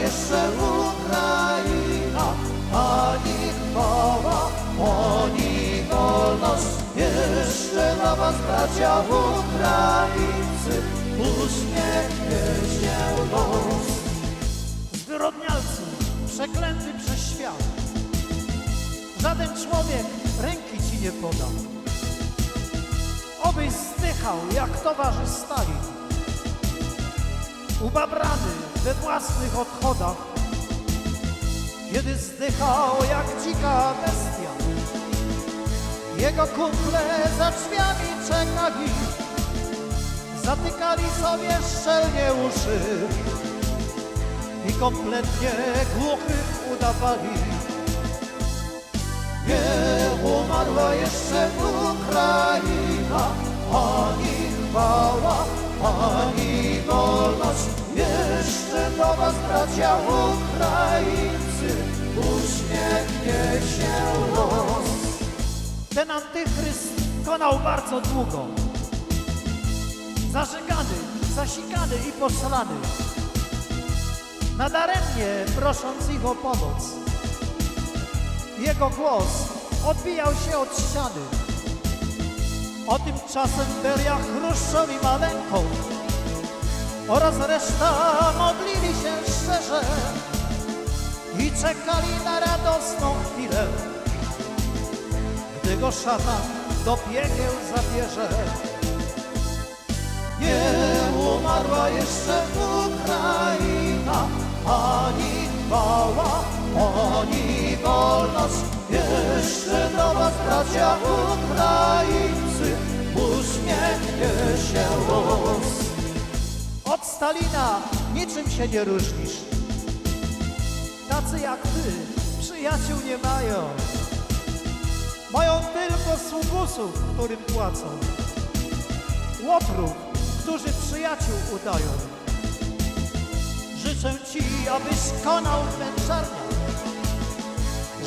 jeszcze Ukraina, ani chwała, ani wolność. Jeszcze dla was, bracia Ukraińcy, uśmiechnie się los. Przeklęty przez świat. Żaden człowiek ręki ci nie poda. Obyś zdychał jak towarzysz Stalin. Ubabrany we własnych odchodach. Kiedy zdychał jak dzika bestia. Jego kumple za drzwiami czekali. Zatykali sobie szczelnie uszy i kompletnie głuchych udawali. Nie umarła jeszcze Ukraina, ani bracia Ukraińcy, uśmiechnie się los. Ten antychryst konał bardzo długo. Zażegany, zasikany i poslany. Nadaremnie prosząc ich o pomoc. Jego głos odbijał się od ściany. O tymczasem Beria Chruszczow i Maleńką oraz reszta modlili się szczerze i czekali na radosną chwilę gdy go szatan do piekieł zabierze. Nie umarła jeszcze Ukraina, ani chwała, ani wolność. Jeszcze do was, bracia Ukraińcy, uśmiechnie się Stalina niczym się nie różnisz. Tacy jak ty przyjaciół nie mają. Mają tylko sługusów, którym płacą. Łotrów, którzy przyjaciół udają. Życzę ci, abyś konał w męczarniach,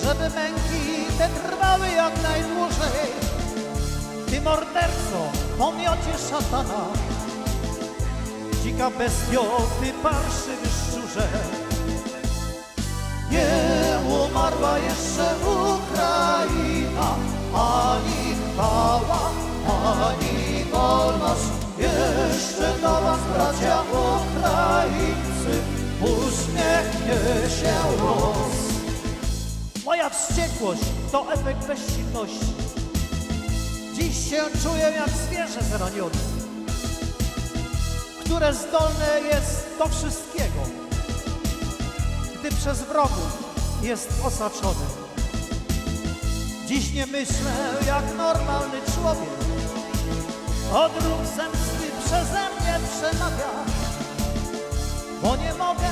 żeby męki te trwały jak najdłużej. Ty morderco, pomiocie szatana, dzika bestio, ty parszywy szczurze. Nie umarła jeszcze Ukraina, ani chwała, ani wolność. Jeszcze do was, bracia Ukraińcy, uśmiechnie się los. Moja wściekłość to efekt bezsilności. Dziś się czuję jak zwierzę zranione, które zdolne jest do wszystkiego, gdy przez wrogów jest osaczone. Dziś nie myślę jak normalny człowiek, odruch zemsty przeze mnie przemawia, bo nie mogę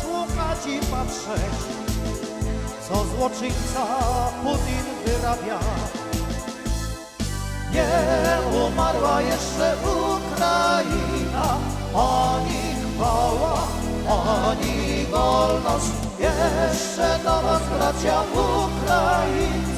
słuchać i patrzeć, co złoczyńca Putin wyrabia. Nie umarła jeszcze Ukraina, ani chwała, ani wolność. Jeszcze do was, bracia Ukraińcy,